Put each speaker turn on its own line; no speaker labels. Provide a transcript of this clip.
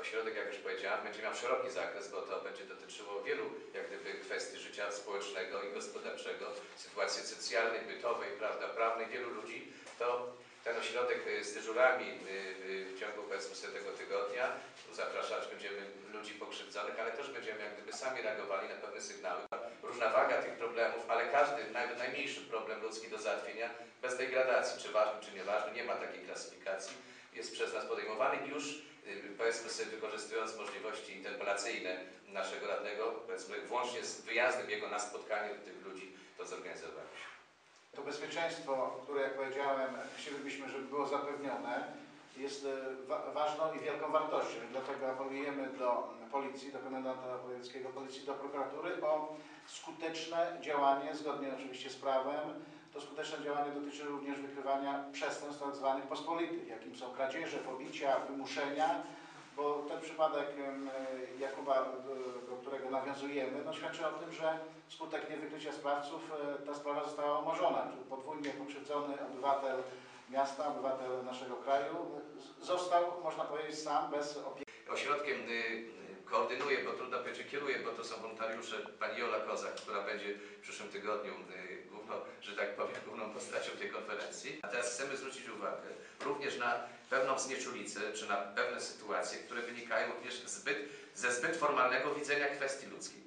Ośrodek, jak już powiedziałem, będzie miał szeroki zakres, bo to będzie dotyczyło wielu jak gdyby kwestii życia społecznego i gospodarczego, sytuacji socjalnej, bytowej, prawda, prawnej wielu ludzi. To ten ośrodek y, z dyżurami y, y, w ciągu powiedzmy tego tygodnia zapraszać będziemy ludzi pokrzywdzonych, ale też będziemy jak gdyby sami reagowali na pewne sygnały. Różna waga tych problemów, ale każdy, nawet najmniejszy problem ludzki do załatwienia, bez degradacji, czy ważny, czy nieważny, nie ma takiej klasyfikacji, jest przez nas podejmowany i już y, sobie wykorzystując możliwości interpelacyjne naszego radnego, powiedzmy włącznie z wyjazdem jego na spotkanie tych ludzi, to zorganizowaliśmy.
To bezpieczeństwo, które jak powiedziałem, chcielibyśmy, żeby było zapewnione, jest e, wa ważną i wielką wartością. Dlatego apelujemy do policji, do komendanta wojewódzkiego policji, do prokuratury o skuteczne działanie, zgodnie oczywiście z prawem. To skuteczne działanie dotyczy również wykrywania przestępstw tak zwanych pospolitych, jakim są kradzieże, pobicia, wymuszenia, bo ten przypadek em, Jakuba, do, do którego nawiązujemy, no, świadczy o tym, że wskutek niewykrycia sprawców e, ta sprawa została umorzona. Czyli podwójnie pokrzywdzony obywatel miasta, obywatel naszego kraju został, można powiedzieć, sam bez opieki.
Ośrodkiem y, koordynuje, bo trudno powiedzieć kieruje, bo to są wolontariusze, pani Jola Kozak, która będzie w przyszłym tygodniu y, główną, A teraz chcemy zwrócić uwagę również na pewną znieczulicę, czy na pewne sytuacje, które wynikają również zbyt, ze zbyt formalnego widzenia kwestii ludzkich.